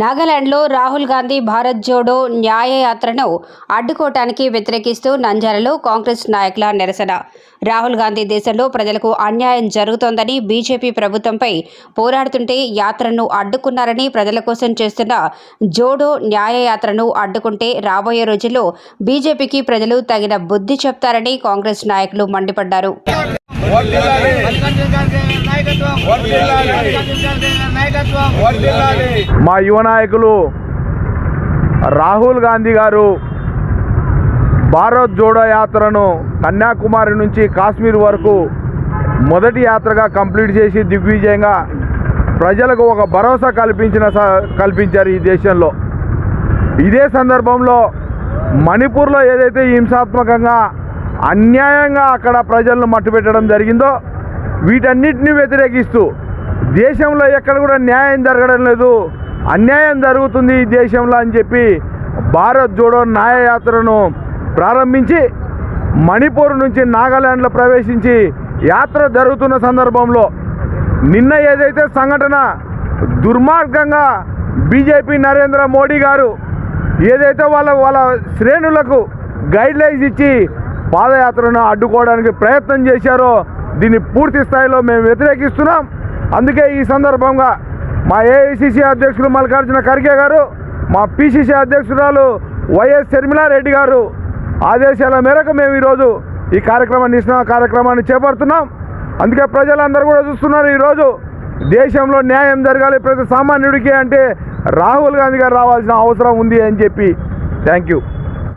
నాగాలాండ్లో రాహుల్ గాంధీ భారత్ జోడో న్యాయయాత్రను అడ్డుకోవటానికి వ్యతిరేకిస్తూ నంజాలలో కాంగ్రెస్ నాయకుల నిరసన. రాహుల్ గాంధీ దేశంలో ప్రజలకు అన్యాయం జరుగుతోందని బీజేపీ ప్రభుత్వంపై పోరాడుతుంటే యాత్రను అడ్డుకున్నారని ప్రజల కోసం చేస్తున్న జోడో న్యాయయాత్రను అడ్డుకుంటే రాబోయే రోజుల్లో బీజేపీకి ప్రజలు తగిన బుద్ధి చెప్తారని కాంగ్రెస్ నాయకులు మండిపడ్డారు. మా యువ నాయకులు రాహుల్ గాంధీ గారు భారత్ జోడో యాత్రను కన్యాకుమారి నుంచి కాశ్మీర్ వరకు మొదటి యాత్రగా కంప్లీట్ చేసి దిగ్విజయంగా ప్రజలకు ఒక భరోసా కల్పించిన స- కల్పించారు ఈ దేశంలో. ఇదే సందర్భంలో మణిపూర్లో ఏదైతే హింసాత్మకంగా అన్యాయంగా అక్కడ ప్రజలను మట్టుపెట్టడం జరిగిందో వీటన్నిటిని వ్యతిరేకిస్తూ దేశంలో ఎక్కడ కూడా న్యాయం జరగడం లేదు అన్యాయం జరుగుతుంది ఈ దేశంలో అని చెప్పి భారత్ జోడో న్యాయయాత్రను ప్రారంభించి మణిపూర్ నుంచి నాగాలాండ్లో ప్రవేశించి యాత్ర జరుగుతున్న సందర్భంలో నిన్న ఏదైతే సంఘటన దుర్మార్గంగా బీజేపీ నరేంద్ర మోడీ గారు ఏదైతే వాళ్ళ వాళ్ళ శ్రేణులకు గైడ్లైన్స్ ఇచ్చి పాదయాత్రను అడ్డుకోవడానికి ప్రయత్నం చేశారో దీన్ని పూర్తి స్థాయిలో మేము వ్యతిరేకిస్తున్నాం. అందుకే ఈ సందర్భంగా మా ఏఐసిసి అధ్యక్షులు మల్లికార్జున ఖర్గే గారు మా పిసిసి అధ్యక్షురాలు వైఎస్ శర్మిలారెడ్డి గారు ఆదేశాల మేరకు మేము ఈరోజు ఈ కార్యక్రమాన్ని ఇస్తున్న కార్యక్రమాన్ని చేపడుతున్నాం. అందుకే ప్రజలందరూ కూడా చూస్తున్నారు ఈరోజు దేశంలో న్యాయం జరగాలి ప్రతి సామాన్యుడికి అంటే రాహుల్ గాంధీ గారు రావాల్సిన అవసరం ఉంది అని చెప్పి. Thank you.